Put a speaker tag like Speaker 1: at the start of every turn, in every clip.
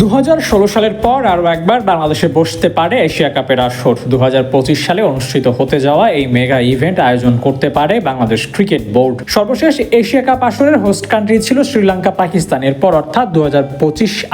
Speaker 1: দু হাজার ষোলো সালের পর আরও একবার বাংলাদেশে বসতে পারে এশিয়া কাপের আসর। দু হাজার পঁচিশ সালে অনুষ্ঠিত হতে যাওয়া এই মেগা ইভেন্ট আয়োজন করতে পারে বাংলাদেশ ক্রিকেট বোর্ড। সর্বশেষ এশিয়া কাপ আসরের হোস্ট কান্ট্রি ছিল শ্রীলঙ্কা, পাকিস্তান। এরপর অর্থাৎ দু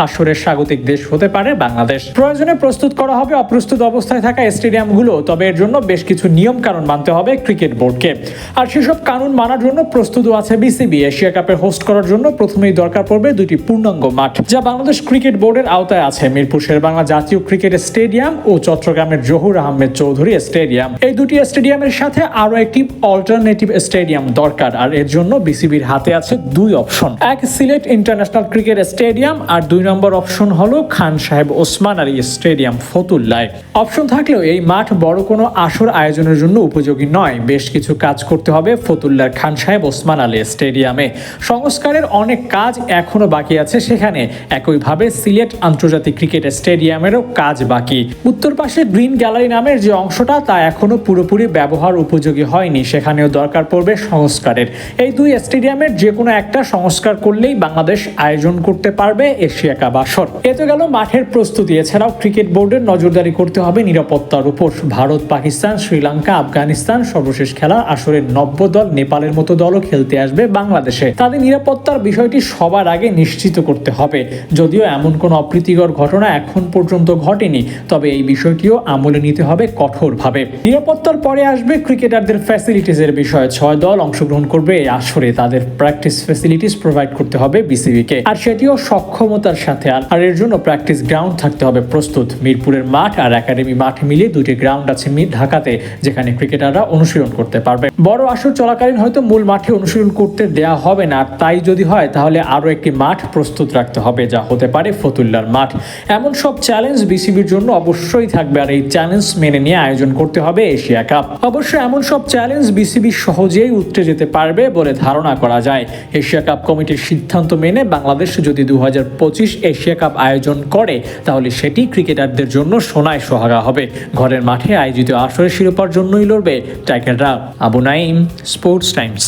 Speaker 1: আসরের স্বাগতিক দেশ হতে পারে বাংলাদেশ। প্রয়োজনে প্রস্তুত করা হবে অপ্রস্তুত অবস্থায় থাকা স্টেডিয়ামগুলো, তবে এর জন্য বেশ কিছু নিয়ম কানুন মানতে হবে ক্রিকেট বোর্ডকে। আর সেসব কানুন মানার জন্য প্রস্তুতও আছে বিসিবি। এশিয়া কাপের হোস্ট করার জন্য প্রথমেই দরকার পড়বে দুটি পূর্ণাঙ্গ মাঠ, যা বাংলাদেশ ক্রিকেট বোর্ডের আওতায় আছে মিরপুর শেরবাংলা জাতীয় ক্রিকেট স্টেডিয়াম ও চট্টগ্রামের জহুর আহমেদ চৌধুরী স্টেডিয়াম। এই দুটি স্টেডিয়ামের সাথে আরও একটি অল্টারনেটিভ স্টেডিয়াম দরকার, আর এর জন্য বিসিবির হাতে আছে দুই অপশন এক সিলেট ইন্টারন্যাশনাল ক্রিকেট স্টেডিয়াম আর দুই নম্বর অপশন হলো খান সাহেব ওসমান আলী স্টেডিয়াম ফতুল্লায়। অপশন থাকলেও এই মাঠ বড় কোনো আসর আয়োজনের জন্য উপযোগী নয়। বেশ কিছু কাজ করতে হবে ফতুল্লার খান সাহেব ওসমান আলী স্টেডিয়ামে। সংস্কারের অনেক কাজ এখনও বাকি আছে সেখানে। একইভাবে সিলেট আন্তর্জাতিক ক্রিকেট স্টেডিয়ামেরও কাজ বাকি। উত্তর পাশে গ্রিন গ্যালারি নামের যে অংশটা, তা এখনও পুরোপুরি ব্যবহার উপযোগী হয়নি। সেখানেও দরকার পড়বে সংস্কারের। এই দুই স্টেডিয়ামের যে কোনো একটা সংস্কার করলেই বাংলাদেশ আয়োজন করতে পারবে এশিয়া কাপ আসর। এতে গেল মাঠের প্রস্তুতি। এছাড়াও ক্রিকেট বোর্ডের নজরদারি করতে হবে নিরাপত্তার উপর। ভারত, পাকিস্তান, শ্রীলঙ্কা, আফগানিস্তান সর্বশেষ খেলা আসরের নব্য দল নেপালের মতো দলও খেলতে আসবে বাংলাদেশে। তাদের নিরাপত্তার বিষয়টি সবার আগে নিশ্চিত করতে হবে। যদিও এমন কোনো অপ্রীতিকর ঘটনা এখন পর্যন্ত ঘটেনি, তবে এই বিষয়টিও আমলে নিতে হবে কঠোরভাবে। নিরাপত্তার পরে আসবে ক্রিকেটারদের ফ্যাসিলিটিসের বিষয়। ছয় দল অংশগ্রহণ করবে, এই আসরে তাদের প্র্যাকটিস ফ্যাসিলিটিস প্রোভাইড করতে হবে বিসিবিকে। আর সেটিও সক্ষমতার সাথে, আর এর জন্য প্র্যাকটিস গ্রাউন্ড থাকতে হবে প্রস্তুত। মিরপুরের মাঠ আর একাডেমি মাঠ মিলিয়ে দুটি গ্রাউন্ড আছে ঢাকাতে, যেখানে ক্রিকেটাররা অনুশীলন করতে পারবে। বড় আসর চলাকালীন হয়তো মূল মাঠে অনুশীলন করতে দেয়া হবে না তাই যদি হয়, তাহলে আরও একটি মাঠ প্রস্তুত রাখতে হবে, যা হতে পারে ফতুল্লার মাঠ। এমন সব চ্যালেঞ্জ বিসিবির জন্য অবশ্যই থাকবে আর এই চ্যালেঞ্জ মেনে নিয়ে আয়োজন করতে হবে এশিয়া কাপ। অবশ্য এমন সব চ্যালেঞ্জ বিসিবি সহজেই উঠতে যেতে পারবে বলে ধারণা করা যায়। এশিয়া কাপ কমিটির সিদ্ধান্ত মেনে বাংলাদেশ যদি দু হাজার পঁচিশ এশিয়া কাপ আয়োজন করে, তাহলে সেটি ক্রিকেটারদের জন্য সোনায় সোহাগা হবে। ঘরের মাঠে আয়োজিত আসরের শিরোপার জন্যই লড়বে টাইগাররা। Abu Naim Sports Times